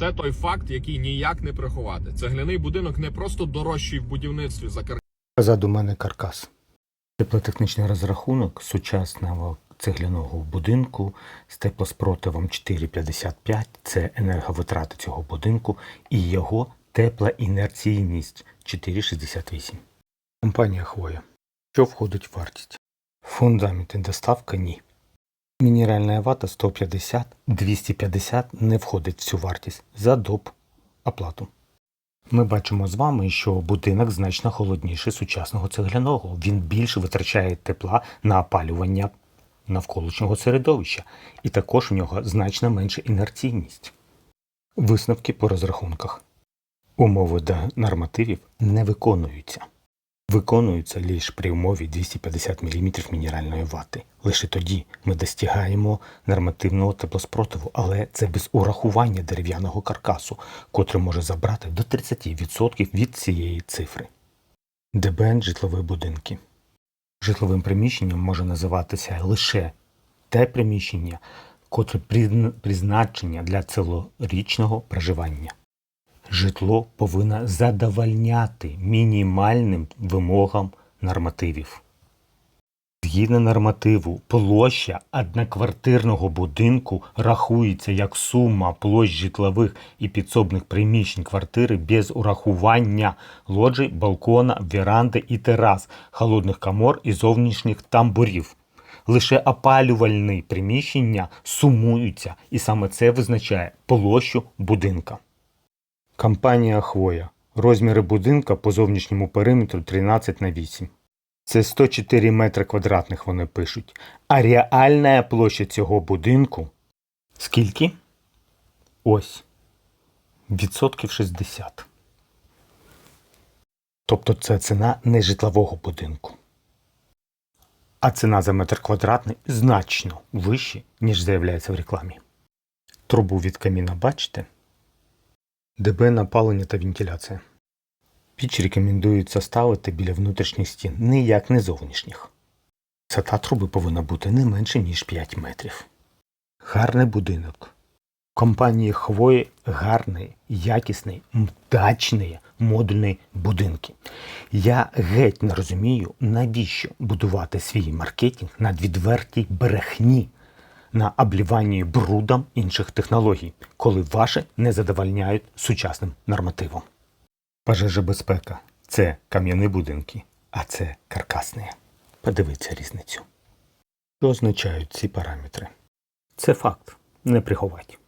Це той факт, який ніяк не приховати. Цегляний будинок не просто дорожчий в будівництві за Позаду мене каркас. Теплотехнічний розрахунок сучасного цегляного будинку з теплоспротивом 4,55 це енерговитрати цього будинку і його теплоінерційність 4,68. Компанія Хвоя. Що входить в вартість? Фундамент і доставка ні. Мінеральна вата 150, 250 не входить в цю вартість за доп оплату. Ми бачимо з вами, що будинок значно холодніший сучасного цегляного. Він більше витрачає тепла на опалювання навколишнього середовища, і також в нього значно менша інерційність. Висновки по розрахунках. Умови до нормативів не виконуються. Виконуються лише при умові 250 мм мінеральної вати. Лише тоді ми достигаємо нормативного теплоспротиву, але це без урахування дерев'яного каркасу, котрий може забрати до 30% від цієї цифри. ДБН житлові будинки. Житловим приміщенням може називатися лише те приміщення, котре призначення для цілорічного проживання. Житло повинно задовольняти мінімальним вимогам нормативів. Згідно нормативу, площа одноквартирного будинку рахується як сума площ житлових і підсобних приміщень квартири без урахування лоджій, балкона, веранди і терас, холодних комор і зовнішніх тамбурів. Лише опалювальні приміщення сумуються, і саме це визначає площу будинка. Компанія Хвоя. Розміри будинка по зовнішньому периметру 13 на 8. Це 104 метри квадратних вони пишуть. А реальна площа цього будинку скільки? Ось. Відсотків 60. Тобто це ціна не житлового будинку. А ціна за метр квадратний значно вища, ніж заявляється в рекламі. Трубу від каміна бачите? ДБ напалення та вентиляція. Піч рекомендується ставити біля внутрішніх стін, ніяк не зовнішніх. Висота труби повинна бути не менше, ніж 5 метрів. Гарний будинок. Компанії Хвої гарний, якісний, вдачний модульні будинки. Я геть не розумію, навіщо будувати свій маркетинг на відвертій брехні, на обліванні брудом інших технологій, коли ваші не задовольняють сучасним нормативом. Пожежебезпека це кам'яні будинки, а це каркасні. Подивіться різницю. Що означають ці параметри? Це факт, не приховать.